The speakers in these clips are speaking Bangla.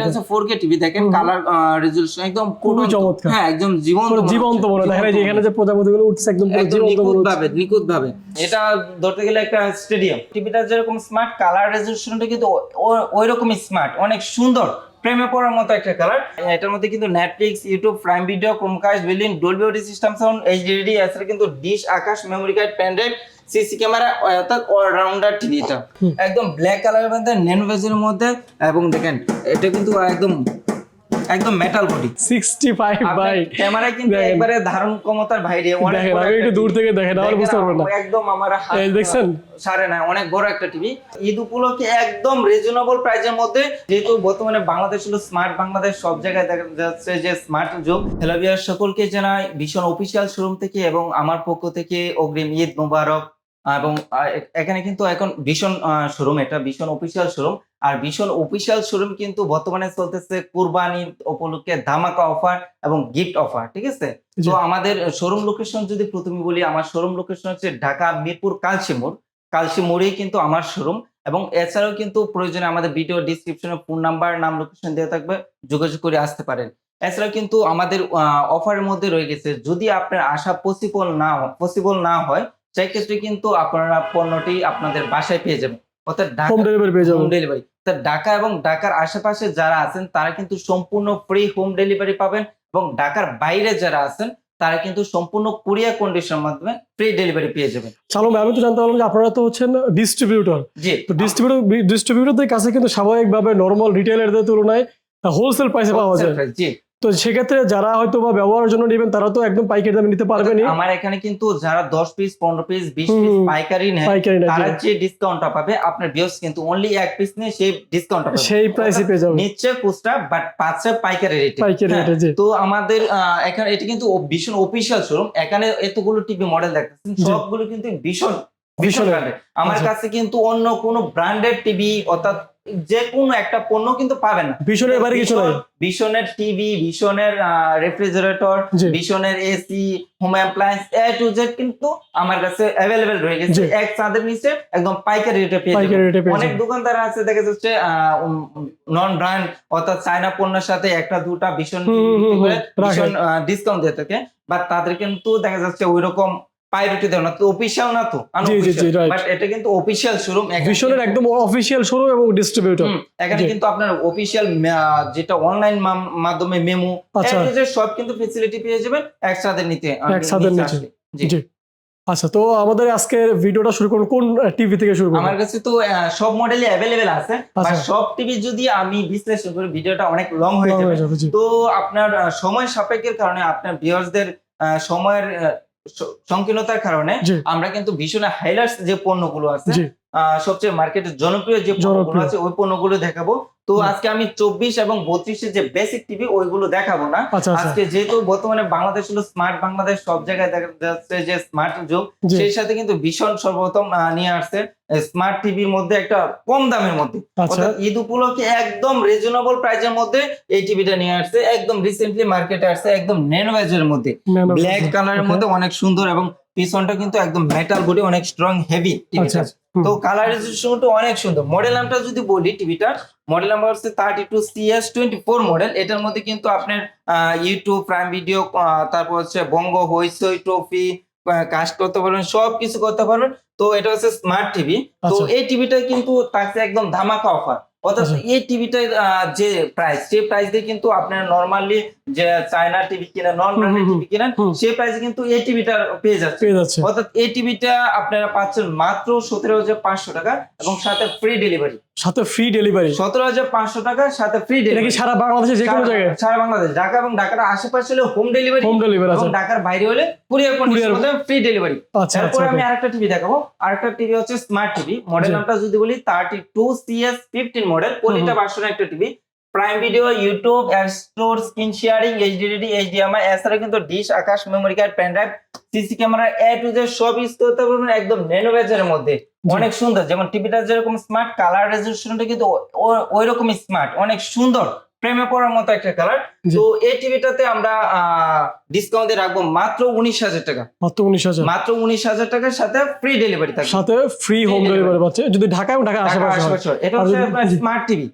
এটা হচ্ছে 4K টিভি দেখেন কালার রেজোলিউশন একদম খুবই চমৎকার। হ্যাঁ একদম জীবন্ত জীবন্ত মনে। দেখা যায় এখানে যে প্রজাপতি গুলো উঠছে একদম পুরো জীবন্ত মনে নিখুঁত ভাবে নিখুঁত ভাবে এটা ধরতে গেলে একটা স্টেডিয়াম টিভিটা যেরকম স্মার্ট কালার রেজলিউশনটা কিন্তু ওই রকমই স্মার্ট অনেক সুন্দর। প্রেমে পড়ার মতো একটা কালার এটার মধ্যে কিন্তু Netflix YouTube prime video Chromecast building Dolby ওটি সিস্টেম সাউন্ড এইচডিডি এছাড়া কিন্তু dish Akash memory card pen drive CC camera অর্থাৎ অলরাউন্ডার টিভি এটা একদম ব্ল্যাক কালারের মধ্যে নেন ভেজের মধ্যে এবং দেখেন এটা কিন্তু একদম একদম মেটাল বডি 65 বাই ক্যামেরায় কিন্তু একবারে ধারণ ক্ষমতার বাইরে অনেক বড় আমি একটু দূর থেকে দেখেন আমার বুঝতে পারবেন না। একদম আমার হাত এই দেখছেন? সারে না অনেক বড় একটা টিভি ঈদ উপলক্ষে একদম রিজনেবল প্রাইসের মধ্যে যেহেতু বর্তমানে বাংলাদেশ হলো স্মার্ট বাংলাদেশ সব জায়গায় দেখা যাচ্ছে যে স্মার্ট যুগ। হ্যালো সকলকে জানাই ভীষণ অফিসিয়াল শোরুম থেকে এবং আমার পক্ষ থেকে অগ্রিম ঈদ মুবারক। এবং এখানে কিন্তু এখন ভীষণ শোরুম এটা ভীষণ অফিসিয়াল শোরুম আর ভীষণ অফিসিয়াল শোরুম কিন্তু বর্তমানে চলতেছে কুরবানি উপলক্ষে ধামাকা অফার এবং গিফট অফার ঠিক আছে? তো আমাদের শোরুম লোকেশন যদি প্রথমে বলি আমার শোরুম লোকেশন হচ্ছে ঢাকা মিরপুর কালসি মোড়। কালসি মোড়েই কিন্তু আমার শোরুম এবং এছাড়াও কিন্তু প্রয়োজনে আমাদের ভিডিও ডিসক্রিপশনে ফোন নাম্বার নাম লোকেশন দেওয়া থাকবে যোগাযোগ করে আসতে পারেন। এছাড়াও কিন্তু আমাদের অফারের মধ্যে রয়ে গেছে যদি আপনার আশা পসিবল না পসিবল না হয় সেই ক্ষেত্রে কিন্তু আপনারা পণ্যটি আপনাদের বাসায় পেয়ে যাবেন। অর্থাৎ হোম ডেলিভারি পেয়ে যাবেন। হোম ডেলিভারি তা ঢাকা এবং ঢাকার আশেপাশে যারা আছেন তারা কিন্তু সম্পূর্ণ ফ্রি হোম ডেলিভারি পাবেন এবং ঢাকার বাইরে যারা আছেন তারা কিন্তু সম্পূর্ণ কুরিয়ার কন্ডিশনের মাধ্যমে ফ্রি ডেলিভারি পেয়ে যাবেন। চালু আমি তো জানতে পারলাম যে আপনারা তো হচ্ছেন ডিস্ট্রিবিউটর জি। তো ডিস্ট্রিবিউটর ডিস্ট্রিবিউটরদের কাছে কিন্তু স্বাভাবিকভাবে নর্মাল রিটেলারদের তুলনায় হোলসেল প্রাইসে পাওয়া যায়। জি। তো সেক্ষেত্রে যারা হয়তো বা ব্যবহারের জন্য নেবেন তারা তো একদম পাইকারি দামে নিতে পারবেনই। আমার এখানে কিন্তু যারা দশ পিস পনেরো পিস বিশ পিস পাইকারি নেয় তারা যে ডিসকাউন্টটা পাবে আপনার বিয়স কিন্তু অনলি এক পিস নিয়ে সেই ডিসকাউন্টটা পাবে। সেই প্রাইসে পেয়ে যাবেন। নিচ্ছে খুচরা বাট পাচ্ছে পাইকারি রেটে পাইকারি রেটে তো আমাদের এখানে এটা কিন্তু ভীষণ অফিসিয়াল শোরুম এখানে এতগুলো টিভি মডেল দেখতেছেন সবগুলো কিন্তু ভীষণ ভীষণ ভীষণ আমার আচ্ছা। কাছে কিন্তু অন্য কোনো ব্র্যান্ডেড টিভি অর্থাৎ যে কোনো একটা পণ্য কিন্তু পাবেন না। ভীষণের বাইরে কিছু নাই ভীষণ- ভীষণের টিভি ভীষণের refrigerator ভীষণের AC home appliance A to Z কিন্তু আমার কাছে অ্যাভেলেবেল রয়ে গেছে। এক চাঁদের নিচে একদম পাইকারি রেটে পেয়ে অনেক দোকানদার আছে দেখা যাচ্ছে নন ব্র্যান্ড অর্থাৎ চায়না পণ্যের সাথে একটা দুটা ভীষণ ডিসকাউন্ট দিয়ে থাকে। বাট তাদের কিন্তু দেখা যাচ্ছে ওই রকম পাইরেটি দেয় না তো অফিসিয়াল না তো. বাট এটা কিন্তু অফিসিয়াল শোরুম ভীষণের একদম অফিসিয়াল শোরুম এবং ডিস্ট্রিবিউটর এখানে কিন্তু আপনার অফিসিয়াল যেটা অনলাইন মাধ্যমে মেমো আচ্ছা। সব কিন্তু ফেসিলিটি পেয়ে যাবেন একসাথে নিতে একসাথে নিতে। জি আচ্ছা তো আমাদের আজকের ভিডিওটা শুরু করুন কোন টিভি থেকে শুরু করুন আমার কাছে তো সব মডেলই অ্যাভেলেবেল আছে আচ্ছা। সব টিভি যদি আমি বিশ্লেষণ করি ভিডিওটা অনেক লং হয়ে যাবে তো আপনার সময় সাপেক্ষের কারণে আপনার ভিউয়ার্সদের সময়ের সংকীর্ণতার কারণে আমরা কিন্তু ভীষণ হাইলাইটস যে পণ্যগুলো আছে আহ, সবচেয়ে মার্কেটে জনপ্রিয় যে পণ্যগুলো আছে ওই পণ্যগুলো দেখাবো। তো আজকে আমি চব্বিশ এবং বত্রিশে যে বেসিক টিভি ওইগুলো দেখাবো না। আচ্ছা আচ্ছা। আজকে যেহেতু বর্তমানে বাংলাদেশ হলো স্মার্ট বাংলাদেশ সব জায়গায় দেখা যাচ্ছে যে স্মার্ট যুগ সেই সাথে কিন্তু ভীষণ সর্বপ্রথম নিয়ে আসছে স্মার্ট টিভির মধ্যে একটা কম দামের মধ্যে। আচ্ছা। ঈদ উপলক্ষে একদম রিজনেবল প্রাইসের মধ্যে এই টিভিটা নিয়ে আসছে। একদম রিসেন্টলি মার্কেটে আসছে একদম এর মধ্যে। ব্ল্যাক কালারের মধ্যে অনেক সুন্দর এবং পিছনটা কিন্তু একদম মেটাল বডি অনেক স্ট্রং হেভি আচ্ছা। তো কালারাইজেশনটা অনেক সুন্দর। মডেল নামটা যদি বলি টিভিটার মডেল নাম্বার হচ্ছে thirty two CS twenty four model এটার মধ্যে কিন্তু আপনার ইউটিউব প্রাইম ভিডিও তারপর হচ্ছে বঙ্গ হইসই ট্রফি কাস্ট করতে পারবেন সব কিছু করতে পারবেন। তো এটা হচ্ছে স্মার্ট টিভি তো আচ্ছা। এই টিভিটা কিন্তু থাকছে একদম ধামাকা অফার অর্থাৎ। এই টিভিটার যে প্রাইস সেই প্রাইস দিয়ে কিন্তু আপনার নর্মালি যে চায়না টিভি কিনেন নন ব্র্যান্ডেড টিভি কিনেন সেই প্রাইসে কিন্তু এই টিভিটা পেয়ে যাচ্ছে। অর্থাৎ এই টিভিটা আপনারা পাচ্ছেন মাত্র সতেরো হাজার পাঁচশো টাকা এবং সাথে ফ্রি ডেলিভারি সাথে ফ্রি ডেলিভারি সতেরো হাজার পাঁচশো টাকা সাথে ফ্রি ডেলিভারি সারা বাংলাদেশে যে কোনো জায়গায়? সারা বাংলাদেশ। ঢাকা এবং ঢাকার আশেপাশে হলে হোম ডেলিভারি হোম ডেলিভারি আছে। ঢাকার বাইরে হলে কুরিয়ার কন্ডিশন ফ্রি ডেলিভারি আচ্ছা আমি আরেকটা টিভি দেখাবো। আরেকটা টিভি হচ্ছে স্মার্ট টিভি মডেল। নামটা যদি বলি thirty two CS fifteen model প্রতিটা ভার্সন একটা TV prime video YouTube app store screen sharing HDD HDMI এছাড়া কিন্তু dish Akash memory card pen drive CC camera A to Z সব ইউজ করতে পারবেন একদম ন্যানো বেজের মধ্যে। অনেক সুন্দর যেমন টিভিটা যেরকম স্মার্ট কালার রেজলিউশনটা কিন্তু ওই রকমই স্মার্ট অনেক সুন্দর। প্রেমে পড়ার মতো একটা কালার তো এই টিভিটাতে আমরা ডিসকাউন্ট রাখব মাত্র উনিশ হাজার টাকা। মাত্র উনিশ হাজার। মাত্র উনিশ হাজার টাকার সাথে ফ্রি ডেলিভারি থাকবে। সাথে ফ্রি হোম। ডেলিভারি পাচ্ছে যদি ঢাকা এবং ঢাকা আশেপাশে এটা হচ্ছে। স্মার্ট টিভি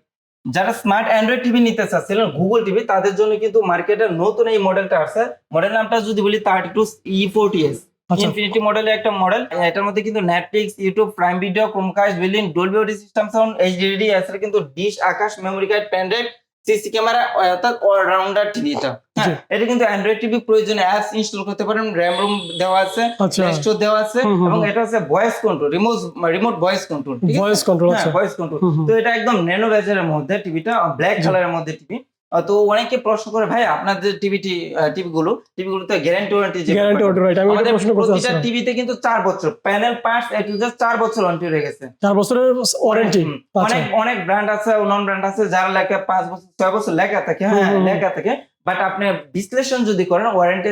যারা স্মার্ট অ্যান্ড্রয়েড টিভি নিতে চাচ্ছিলেন গুগল টিভি তাদের জন্য কিন্তু মার্কেটের নতুন এই মডেলটা আসছে। মডেল নামটা যদি বলি thirty two E forty S infinity মডেলের একটা মডেল এটার মধ্যে কিন্তু Netflix YouTube prime video Chromecast billing Dolby system sound HDD এছাড়া কিন্তু dish Akash memory card pen drive CC camera অর্থাৎ অলরাউন্ডার টিভি এটা। হ্যাঁ এটা কিন্তু অ্যান্ড্রয়েড টিভি প্রয়োজনে অ্যাপস ইনস্টল করতে পারেন র্যাম রুম দেওয়া আছে আচ্ছা। স্টোর দেওয়া আছে এবং এটা হচ্ছে voice control remote remote voice control voice control আছে? Voice control. তো এটা একদম ন্যানো ব্যাজের মধ্যে টিভিটা ব্ল্যাক। কালারের মধ্যে টিভি তো অনেকে প্রশ্ন করে ভাই আপনাদের টিভিটি টিভি গুলো টিভি গুলোতে গ্যারান্টি ওয়ারেন্টি যে গ্যারান্টি ওয়ারেন্টি আমি আমাদের প্রশ্ন করতে প্রতিটা টিভিতে কিন্তু 4 বছর panel parts A to Z চার বছর ওয়ারেন্টি রয়ে গেছে। 4 বছরের ওয়ারেন্টি আচ্ছা। অনেক অনেক ব্র্যান্ড আছে নন ব্র্যান্ড আছে যারা লেখা 5 বছর 6 বছর লেখা থাকে হ্যাঁ। লেখা থাকে। বাট আপনি বিশ্লেষণ যদি করেন ওয়ারেন্টি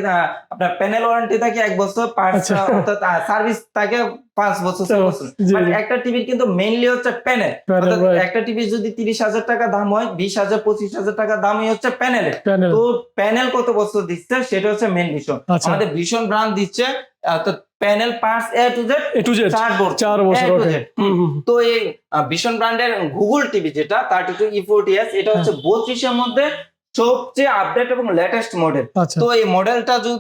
আপনার প্যানেল ওয়ারেন্টি থাকে এক বছর পার্টস আচ্ছা। অর্থাৎ সার্ভিস থাকে পাঁচ বছর ছয় বছর। একটা টিভির কিন্তু মেইনলি হচ্ছে প্যানেল অর্থাৎ একটা টিভি যদি তিরিশ হাজার টাকা দাম হয় বিশ হাজার পঁচিশ হাজার টাকা দামই হচ্ছে প্যানেল তো প্যানেল কত বছর দিচ্ছে? সেটা হচ্ছে মেন বিষয় আচ্ছা। আমাদের ভীষণ ব্র্যান্ড দিচ্ছে অর্থাৎ panel parts A to Z A to Z চার বছর। তো এই ভীষণ ব্র্যান্ডের গুগল টিভি যেটা thirty two E forty S এটা হচ্ছে বত্রিশের মধ্যে সবচেয়ে আপডেট এবং লেটেস্ট মডেল আচ্ছা। তো এই মডেলটা যদি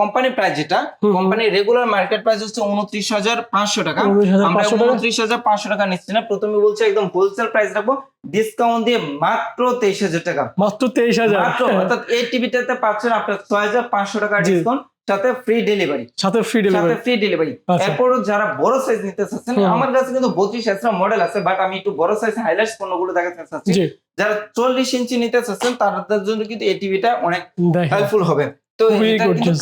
কোম্পানি প্রাইস যেটা। কোম্পানি রেগুলার মার্কেট প্রাইস হচ্ছে উনত্রিশ হাজার পাঁচশো টাকা। আমরা উনত্রিশ হাজার পাঁচশো টাকা নিচ্ছি না। প্রথমে বলছি একদম হোলসেল প্রাইস রাখব। ডিসকাউন্ট দিয়ে মাত্র তেইশ হাজার টাকা। মাত্র তেইশ হাজার। অর্থাৎ এই টিভিটাতে পাচ্ছেন আপনার ছয় হাজার পাঁচশো টাকা। ডিসকাউন্ট সাথে ফ্রি ডেলিভারি সাথে ফ্রি সাথে ফ্রি ডেলিভারি আচ্ছা। এরপরও যারা বড় সাইজ নিতে চাচ্ছেন আমার কাছে কিন্তু বত্রিশ এক্সট্রা মডেল আছে বাট আমি একটু বড় সাইজ হাইলাইটস পণ্যগুলো দেখাতে চাচ্ছি। যারা চল্লিশ ইঞ্চি নিতে চাচ্ছেন তাদের জন্য কিন্তু এই টিভিটা অনেক হেল্পফুল হবে। তো.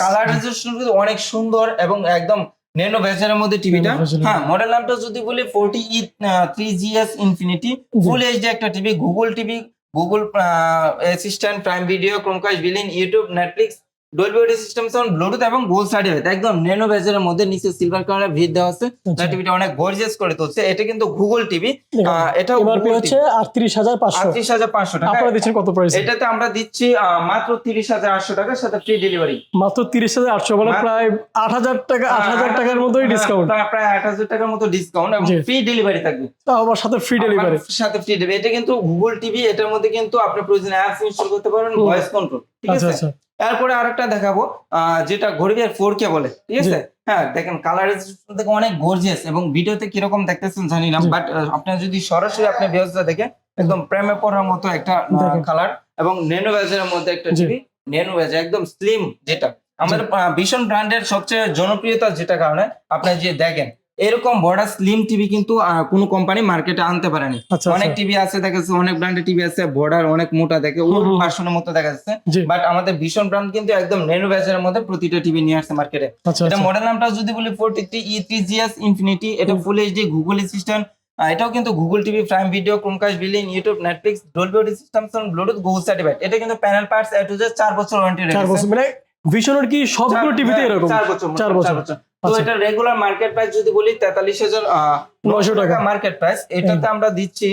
কালার কিন্তু অনেক সুন্দর এবং একদম নেনো বেজারের মধ্যে টিভিটা হ্যাঁ মডেল নামটা যদি বলি forty E three GS infinity full HD একটা TV Google TV Google assistant prime video Chromecast billing YouTube Netflix Dolby audio system sound bluetooth এবং গোল সার্টিফিকেট একদম নেনো বেজারের মধ্যে নিচে সিলভার কালার ভিড় দেওয়া আছে। আচ্ছা। টিভিটা অনেক গর্জিয়াস করে তুলছে। এটা কিন্তু গুগল টিভি এটা এমআরপি হচ্ছে আটত্রিশ হাজার পাঁচশো। আটত্রিশ হাজার পাঁচশো টাকা। আপনারা দিচ্ছেন কত প্রাইস এটাতে আমরা দিচ্ছি মাত্র টাকার সাথে ফ্রি ডেলিভারি মাত্র তিরিশ হাজার আটশো মানে প্রায় আট হাজার টাকা আট হাজার টাকার মতোই হ্যাঁ, ডিসকাউন্ট প্রায়- প্রায় আট হাজার টাকার মতো ডিসকাউন্ট এবং ফ্রি ডেলিভারি থাকবে। আবার সাথে ফ্রি ডেলিভারি সাথে ফ্রি ডেলিভারি এটা কিন্তু গুগল টিভি এটার মধ্যে কিন্তু আপনি প্রয়োজনে অ্যাপস ইনস্টল করতে পারবেন ভয়েস কন্ট্রোল ঠিক আচ্ছা আছে? তারপরে আরেকটা দেখাবো যেটা ঘড়িয়ার ফোর কে বলে ঠিক আছে? হ্যাঁ দেখেন কালার দেখে অনেক গর্জিয়াস এবং ভিডিওতে কীরকম দেখতেছেন জানি না বাট আপনার যদি সরাসরি আপনি ব্যবস্থা দেখে একদম প্রেমে পড়ার মতো একটা কালার এবং নেনো ব্যাজের মধ্যে একটা। টিভি নেনো ব্যাজ একদম স্লিম যেটা। আমাদের ভীষণ ব্র্যান্ডের সবচেয়ে জনপ্রিয়তা যেটা কারণে আপনি যে দেখেন এরকম বড় স্লিম টিভি কিন্তু কোনো কোম্পানি মার্কেটে আনতে পারেনি। আচ্ছা অনেক আচ্ছা টিভি আছে দেখা যাচ্ছে অনেক ব্র্যান্ডের টিভি আছে বর্ডার অনেক মোটা দেখে হুম। ভার্সনের মতো দেখা যাচ্ছে। বাট আমাদের ভীষণ ব্র্যান্ড কিন্তু একদম নেনো ব্যাচের মধ্যে প্রতিটা টিভি নিয়ে আসছে মার্কেটে আচ্ছা এটা মডেল নামটা যদি বলি forty three E three GS infinity এটা। ফুল এইচডি গুগল অ্যাসিস্ট্যান্ট এটাও কিন্তু Google TV prime video Chromecast billing YouTube Netflix Dolby audio system bluetooth Google certified এটা কিন্তু panel parts A to Z চার বছর ওয়ারেন্টি রয়েছে চার বছর মানে ভীষণের কি সবগুলো টিভিতে এরকম? চার বছর চার বছর। তো আচ্ছা। এটা রেগুলার মার্কেট প্রাইস যদি বলি তেতাল্লিশ হাজার নয়শো টাকা। মার্কেট প্রাইস এটাতে আমরা দিচ্ছি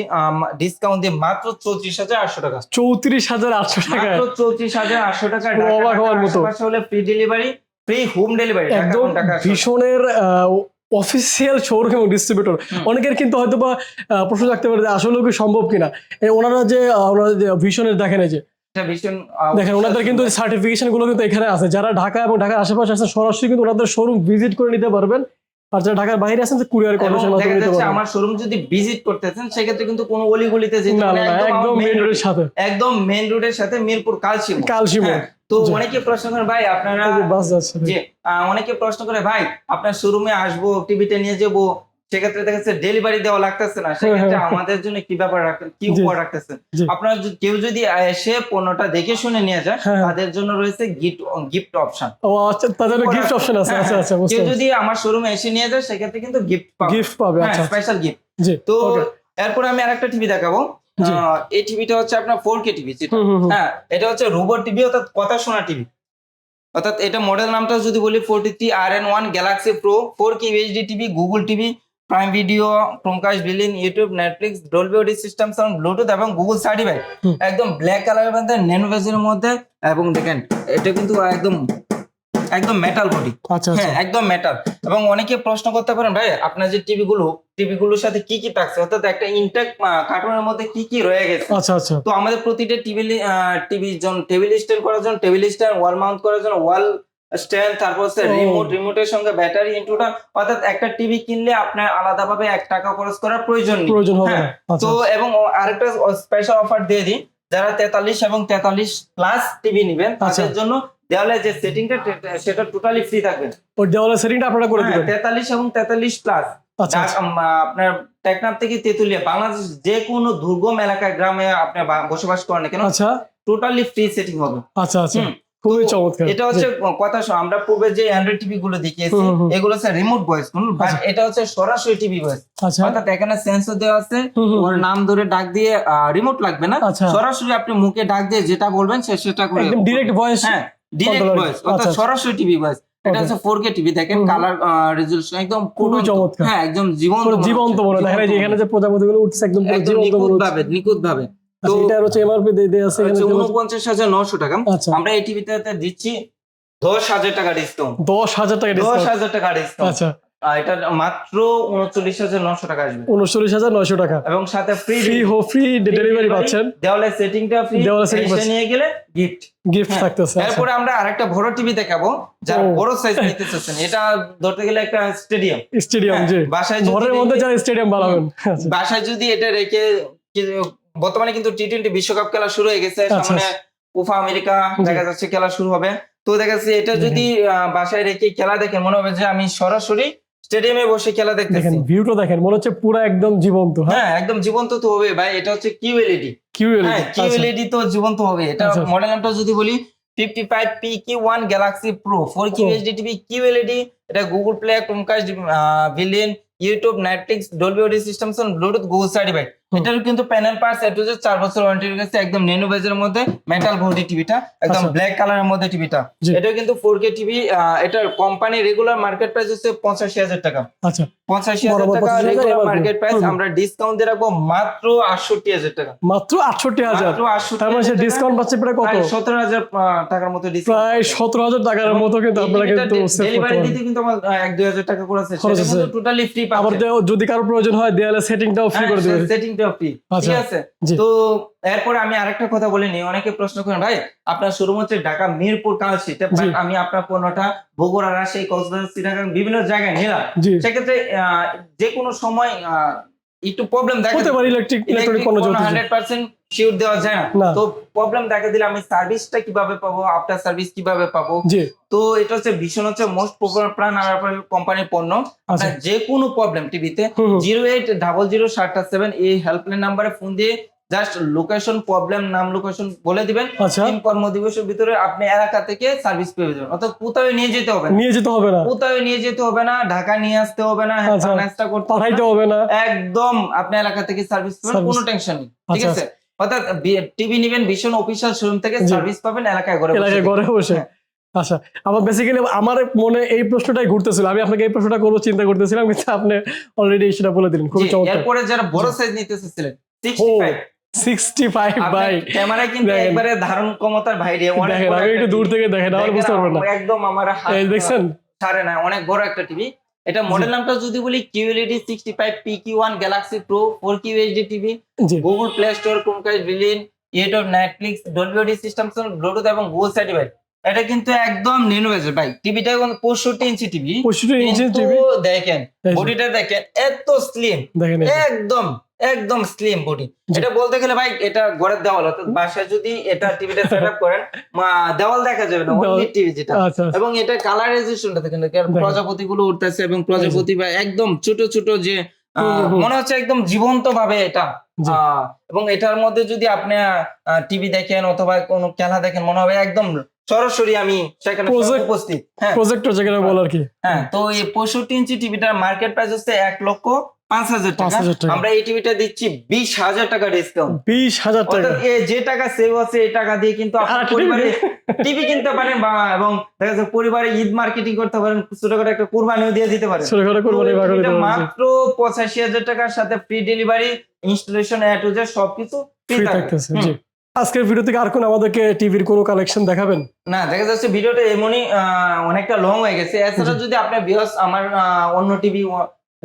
ডিসকাউন্ট দিয়ে মাত্র চৌত্রিশ হাজার আটশো টাকা। চৌত্রিশ হাজার আটশো টাকা। চৌত্রিশ হাজার আটশো টাকা অবাক হওয়ার মতো। হলে free delivery free home delivery একদম ভীষণের অফিসিয়াল শোরুম এবং ডিস্ট্রিবিউটর অনেকের কিন্তু হয়তো বা প্রশ্ন থাকতে পারে আসলেও কি সম্ভব কিনা। ওনারা যে ওনারা যে ভীষণের দেখেন এই যে দেখেন ওনাদের কিন্তু সার্টিফিকেশনগুলো কিন্তু এখানে আছে। যারা ঢাকা এবং ঢাকার আশেপাশে আছেন সরাসরি কিন্তু ওনাদের শোরুম ভিজিট করে নিতে পারবেন। আর যারা ঢাকার বাইরে আছেন যে কুরিয়ার কন্ডিশন মাধ্যমে নিতে পারবেন। আমার শোরুম যদি ভিজিট করতেছেন সেক্ষেত্রে কিন্তু কোনো অলিগলিতে যেতে না একদম মেন রোডের সাথে। একদম মেন রোডের সাথে মিরপুর কালসিম কালসিমো হ্যাঁ, তো। অনেকে প্রশ্ন করে ভাই আপনারা বাস যাচ্ছে। অনেকে প্রশ্ন করে ভাই আপনার শোরুমে আসব টিভিতে নিয়ে যাব সেক্ষেত্রে দেখা যাচ্ছে ডেলিভারি দেওয়া লাগতেছে না। সেক্ষেত্রে হ্যাঁ। আমাদের জন্য কি ব্যাপার কি উপহার রাখতেছেন? আপনার কেউ যদি এসে পণ্যটা দেখে শুনে নিয়ে যায় হ্যাঁ। তাদের জন্য রয়েছে গিফট গিফট অপশন ও আচ্ছা তাদের গিফট অপশন আছে। আচ্ছা আচ্ছা কেউ যদি আমার শোরুমে এসে নিয়ে যায় সেক্ষেত্রে কিন্তু গিফট পাবে। গিফট পাবে হ্যাঁ আচ্ছা স্পেশাল গিফট জি তো. এরপরে আমি আরেকটা টিভি দেখাবো। এই টিভিটা হচ্ছে আপনার ফোর কে টিভি। হ্যাঁ এটা হচ্ছে রোবট টিভি অর্থাৎ কথা শোনা টিভি অর্থাৎ এটা মডেল নামটা যদি বলি forty three R N one galaxy pro four K HD TV Google TV prime video Chromecast billing YouTube Netflix Dolby audio system sound bluetooth এবং গুগল সার্টিফাইড হুম। একদম ব্ল্যাক কালারের মধ্যে ন্যানো ভেজের মধ্যে এবং দেখেন এটা কিন্তু একদম একদম মেটাল বডি আচ্ছা আচ্ছা। হ্যাঁ একদম মেটাল এবং অনেকে প্রশ্ন করতে পারেন ভাই আপনার যে টিভি গুলো টিভি গুলোর সাথে কি কি থাকছে অর্থাৎ একটা ইনটেক কার্টুনের মধ্যে কি কি রয়ে গেছে? আচ্ছা আচ্ছা। তো আমাদের প্রতিটা টিভি টিভি জন টেবিল স্ট্যান্ড করার জন্য টেবিল স্ট্যান্ড ওয়াল মাউন্ট করার জন্য ওয়াল স্ট্যান্ড তারপর হচ্ছে রিমোট রিমোটের সঙ্গে ব্যাটারি ইনক্লুড অর্থাৎ একটা টিভি কিনলে আপনার আলাদাভাবে এক টাকা খরচ করার প্রয়োজন নেই। প্রয়োজন হবে হ্যাঁ, আচ্ছা তো এবং আরেকটা স্পেশাল অফার দিয়ে দিই যারা তেতাল্লিশ এবং তেতাল্লিশ প্লাস টিভি নেবেন আচ্ছা। তাদের জন্য দেওয়ালে যে সেটিংটা সেটা টোটালি ফ্রি থাকবে। ওই দেওয়ালের সেটিংটা আপনারা করে দিবেন? তেতাল্লিশ এবং তেতাল্লিশ প্লাস আচ্ছা আচ্ছা। আপনার টেকনাফ থেকে তেতুলিয়া বাংলাদেশ যে কোনো দুর্গম এলাকায় গ্রামে আপনি বসবাস করেন কেন আচ্ছা। টোটালি ফ্রি সেটিং হবে। আচ্ছা আচ্ছা। খুবই চমৎকার এটা হচ্ছে কথা আমরা পূর্বে যে অ্যান্ড্রয়েড টিভি গুলো দেখিয়েছি। এগুলো হচ্ছে রিমোট ভয়েস আচ্ছা। এটা হচ্ছে সরাসরি টিভি ভয়েস আচ্ছা অর্থাৎ এখানে সেন্সর দেওয়া আছে ওর নাম ধরে ডাক দিয়ে রিমোট লাগবে না আচ্ছা সরাসরি আপনি মুখে ডাক দিয়ে যেটা বলবেন সে সেটা করে একদম ডিরেক্ট ভয়েস হ্যাঁ ডিরেক্ট ভয়েস অর্থাৎ আচ্ছা। সরাসরি টিভি ভয়েস এটা হচ্ছে ফোর কে টিভি দেখেন। কালার রেজলিউশন একদম ফুটন্ত। চমৎকার। হ্যাঁ একদম জীবন্ত জীবন্ত মনে হয়। দেখেন এই যে এখানে যে প্রজাপতি গুলো উঠছে একদম জীবন্ত নিখুঁত ভাবে নিখুঁত ভাবে তো- এটা হচ্ছে এমআরপি দেয়া আছে এখানে হচ্ছে দেওয়া আছে। উনপঞ্চাশ হাজার নশো টাকা। আচ্ছা। আমরা এই টিভিতে দিচ্ছি দশ হাজার টাকা ডিসকাউন্ট টাকা ডিসকাউন্ট টাকা ডিসকাউন্ট আচ্ছা। এটা মাত্র উনচল্লিশ হাজার নশো টাকা আসবে। উনচল্লিশ হাজার টাকা। এবং সাথে ফ্রি ফ্রি হো ফ্রি ডেলিভারি পাচ্ছেন। সেটিংটা ফ্রি নিয়ে গেলে গিফট গিফট হ্যাঁ, থাকতেছে আচ্ছা। এরপরে আমরা আরেকটা বড় টিভি দেখাবো যার বড় সাইজ নিতে চাচ্ছেন। এটা ধরতে গেলে একটা স্টেডিয়াম স্টেডিয়াম জি। বাসায় ঘরের মধ্যে যারা স্টেডিয়াম বানাবেন আচ্ছা। বাসায় যদি এটা রেখে বর্তমানে কিন্তু টি টোয়েন্টি বিশ্বকাপ খেলা শুরু হয়ে গেছে। আচ্ছা, সামনে উফা আমেরিকা দেখা যাচ্ছে খেলা শুরু হবে। তো দেখা যাচ্ছে এটা যদি বাসায় রেখে খেলা দেখেন মনে হবে যে আমি সরাসরি স্টেডিয়ামে বসে খেলা দেখেন দেখতেছি ভিউটা দেখেন মনে হচ্ছে পুরো একদম জীবন্ত হ্যাঁ? হ্যাঁ একদম জীবন্ত তো হবে ভাই এটা হচ্ছে কিউএলইডি কিউএল হ্যাঁ কিউএলইডি তো জীবন্ত হবে এটা আচ্ছা। মডেল নামটা যদি বলি fifty five P K one galaxy pro four Q O. HD TV QLED এটা Google play Chromecast villain YouTube Netflix Dolby audio system bluetooth Google certified হুম। এটার কিন্তু প্যানেল পার্টস এটু যে চার বছর ওয়ারেন্টি রয়েছে একদম নেনু বেজের মধ্যে মেটাল বডি টিভিটা একদম আচ্ছা। ব্ল্যাক কালারের মধ্যে টিভিটা জি। এটাও কিন্তু ফোর কে টিভি এটার কোম্পানি রেগুলার মার্কেট প্রাইস হচ্ছে পঁচাশি হাজার টাকা। আচ্ছা। পঁচাশি হাজার বরাবর টাকা রেগুলার মার্কেট প্রাইস আমরা ডিসকাউন্ট দিয়ে রাখব মাত্র আটষট্টি হাজার টাকা। মাত্র আটষট্টি হাজার। মাত্র আটষট্টি তার মানে। ডিসকাউন্ট পাচ্ছে প্রায় কত? প্রায় সতেরো হাজার আহ, টাকার মতো ডিসকাউন্ট প্রায় সতেরো হাজার টাকার মতো কিন্তু আপনারা কিন্তু ডেলিভারি দিতে কিন্তু আমার আহ, এক দুই হাজার টাকা করে আছে। সেটা কিন্তু টোটালি ফ্রি আবার পাবেন যে- যদি কারও প্রয়োজন হয় দেয়ালে সেটিংটাও ফ্রি করে দেবে সেটিংটাও আচ্ছা, ঠিক আছে? তো এরপরে আমি আরেকটা কথা বলে নি অনেকে প্রশ্ন করেন ভাই আপনার শোরুম হচ্ছে ঢাকা মিরপুর জি। আমি আপনার পণ্যটা বগুড়া রাজশাহী কক্সবাজার শ্রীনগর বিভিন্ন জায়গায় নিলাম। সেক্ষেত্রে আহ, যে কোনো সময় আহ, একটু প্রবলেম দেখা হতে পারে ইলেকট্রিক ইলেকট্রনিক পণ্য যেহেতু জি। হান্ড্রেড পার্সেন্ট শিওর দেওয়া যায় না। তো প্রবলেম দেখা দিলে আমি সার্ভিসটা কীভাবে পাবো আফটার সার্ভিস কীভাবে পাবো? তো এটা হচ্ছে ভীষণ হচ্ছে মোস্ট পপুলার প্ল্যান আর কোম্পানির পণ্য। আচ্ছা। যে কোনো প্রবলেম টিভিতে। জিরো এইট ডাবল জিরো সাতটা সেভেন এই হেল্পলাইন নাম্বারে ফোন দিয়ে জাস্ট লোকেশন প্রবলেম নাম লোকেশন বলে দিবেন। আচ্ছা। তিন কর্মদিবসের ভিতরে আপনি এলাকা থেকে সার্ভিস পেয়ে যাবেন। অর্থাৎ কোথাও নিয়ে যেতে হবে নিয়ে যেতে হবে না। কোথাও নিয়ে যেতে হবে না ঢাকা নিয়ে আসতে হবে না আচ্ছা। হ্যাঁ করতে হবে পাঠাইতে। হবে না। একদম আপনি এলাকা থেকে সার্ভিস পাবেন কোনো টেনশন নেই। ঠিক আচ্ছা, আছে? অর্থাৎ টিভি নিবেন ভীষণ অফিসিয়াল শোরুম থেকে সার্ভিস পাবেন এলাকায় ঘরে বসে। এলাকায় ঘরে বসে। হ্যাঁ। আচ্ছা। আমার বেসিক্যালি আমার মনে এই প্রশ্নটাই ঘুরতেছিল। আমি আপনাকে এই প্রশ্নটা করব চিন্তা করতেছিলাম কিন্তু আপনি অলরেডি সেটা বলে দিলেন। খুবই চমৎকার। এরপরে যারা বড় সাইজ নিতে চাচ্ছিলেন 65 সিক্সটি ফাইভ বাই ক্যামেরা কিন্তু। একবারে ধারণ ক্ষমতার বাইরে দেখেন আমি একটু দূর থেকে দেখেন আমার বুঝতে পারবেন না। একদম আমার এই দেখছেন? ছাড়ে না অনেক বড় একটা টিভি। এটা মডেল নামটা যদি বলি QLED sixty five P Q one galaxy pro four Q HD TV. Google play store Chromecast বিলিন YouTube Netflix Dolby audio system bluetooth এবং গুগল সার্টিফাইড এটা কিন্তু একদম নিউ ভাই। টিভিটা পঁয়ষট্টি ইঞ্চি টিভি। পঁয়ষট্টি ইঞ্চি টিভি। দেখেন বডিটা দেখেন এত স্লিম একদম। একদম স্লিম বডি এটা বলতে গেলে ভাই এটা ঘরের দেওয়াল অর্থাৎ বাসায় যদি এটা টিভিটা সেট আপ করেন দেওয়াল দেখা যাবে না অনলি টিভি যেটা। আচ্ছা আচ্ছা। এবং এটা দেখেন কারণ দেখেন। প্রজাপতি গুলো উঠতেছে এবং প্রজাপতি বা একদম ছোট ছোট যে। মনে হচ্ছে একদম জীবন্ত ভাবে এটা এবং এটার মধ্যে যদি আপনি টিভি দেখেন অথবা কোনো খেলা দেখেন মনে হবে একদম সরাসরি আমি সেখানে উপস্থিত। হ্যাঁ। প্রজেক্টর যেখানে বল আর কি। হ্যাঁ তো এই পঁয়ষট্টি ইঞ্চি টিভিটার মার্কেট প্রাইস হচ্ছে এক লক্ষ পাঁচ হাজার পাঁচ টাকা। আমরা এই টিভিটা দিচ্ছি বিশ হাজার টাকা ডিসকাউন্ট বিশ হাজার টাকা। যে টাকা সেভ আছে এই টাকা দিয়ে কিন্তু আপনার পরিবারে টিভি কিনতে পারেন বা এবং দেখা যাচ্ছে পরিবারে ঈদ মার্কেটিং করতে পারেন ছোটখাটো একটা কোরবানিও দিয়ে দিতে পারেন। মাত্র পঁচাশি হাজার টাকার সাথে free delivery installation A to Z সবকিছু ফ্রি থাকতেছে জি। আজকের ভিডিও থেকে আর কোন আমাদেরকে টিভির কোনো কালেকশন দেখাবেন? না দেখা যাচ্ছে ভিডিওটা এমনই অনেকটা লং হয়ে গেছে। এছাড়া যদি আপনার বিহস আমার অন্য টিভি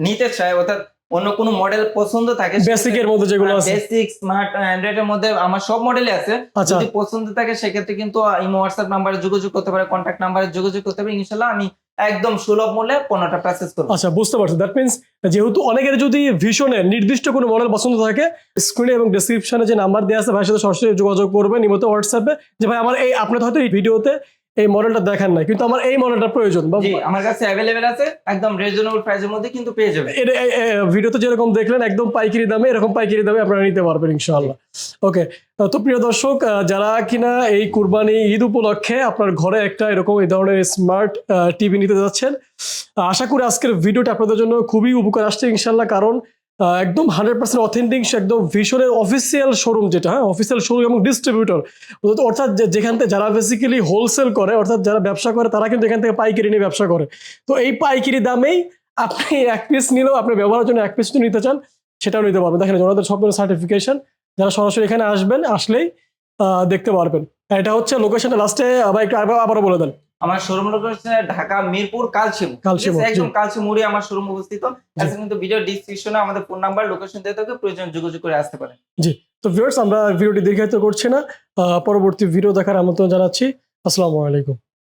নিতে চায় অর্থাৎ অন্য কোনো মডেল পছন্দ থাকে বেসিক এর মধ্যে যেগুলো আছে। বেসিক স্মার্ট অ্যান্ড্রয়েড এর মধ্যে আমার সব মডেলই আছে। আচ্ছা। যদি পছন্দ থাকে সেক্ষেত্রে কিন্তু ইমো হোয়াটসঅ্যাপ নাম্বারে যোগাযোগ করতে পারে কন্ট্যাক্ট নাম্বারে যোগাযোগ করতে পারে। ইনশাল্লাহ আমি একদম সুলভ মূল্যে পণ্যটা প্রসেস করব। আচ্ছা বুঝতে পারছি। দ্যাট মিন্স যেহেতু অনেকের যদি ভীষণের নির্দিষ্ট কোনো মডেল পছন্দ থাকে স্ক্রিনে এবং ডিসক্রিপশনে যে নাম্বার দেওয়া আছে ভাইয়ের সাথে সরাসরি যোগাযোগ করবে নিয়মিত হোয়াটসঅ্যাপে যে ভাই আমার এই আপনার হয়তো এই ভিডিওতে এই মডেলটা দেখান না কিন্তু আমার এই মডেলটা প্রয়োজন জি আমার কাছে অ্যাভেলেবেল আছে একদম রিজনেবল প্রাইসের মধ্যে কিন্তু পেয়ে যাবে এর- এ- এ- ভিডিওতে যেরকম দেখলেন একদম পাইকারি দামে এরকম পাইকারি দামে আপনারা নিতে পারবেন ইনশাআল্লাহ। ওকে তো প্রিয় দর্শক যারা কিনা এই কুরবানি ঈদ উপলক্ষে আপনার ঘরে একটা এরকম এই ধরনের স্মার্ট টিভি নিতে যাচ্ছেন আশা করি আজকের ভিডিওটা আপনাদের জন্য খুবই উপকার আসছে ইনশাল্লাহ কারণ একদম হান্ড্রেড পার্সেন্ট অথেন্টিক একদম ভীষণের অফিসিয়াল শোরুম যেটা হ্যাঁ অফিসিয়াল শোরুম এবং ডিস্ট্রিবিউটর অর্থাৎ যেখান থেকে যারা বেসিক্যালি হোলসেল করে, অর্থাৎ যারা ব্যবসা করে, তারা কিন্তু এখান থেকে পাইকারি নিয়ে ব্যবসা করে। তো এই পাইকারি দামেই আপনি এক পিস নিলেও আপনি ব্যবহারের জন্য এক পিস নিতে চান, সেটাও নিতে পারবেন। দেখেন, ওনাদের সব সার্টিফিকেশন যারা সরাসরি এখানে আসবেন, আসলেই দেখতে পারবেন। এটা হচ্ছে লোকেশনটা লাস্টে আবার একটু আবারও বলে দেন। আমার শোরুম লোকেশন ঢাকা মিরপুর ঠিক আছে? একদম জি। কালচিমুড়ি আমার শোরুম অবস্থিত। আজকে কিন্তু ভিডিও ডিসক্রিপশনে আমাদের ফোন নাম্বার লোকেশন দিয়ে থাকে প্রয়োজন যোগাযোগ করে আসতে পারেন। তো ভিউয়ার্স আমরা ভিডিওটি দীর্ঘায়িত করছি না। পরবর্তী ভিডিও দেখার আমন্ত্রণ জানাচ্ছি। আসসালামু আলাইকুম।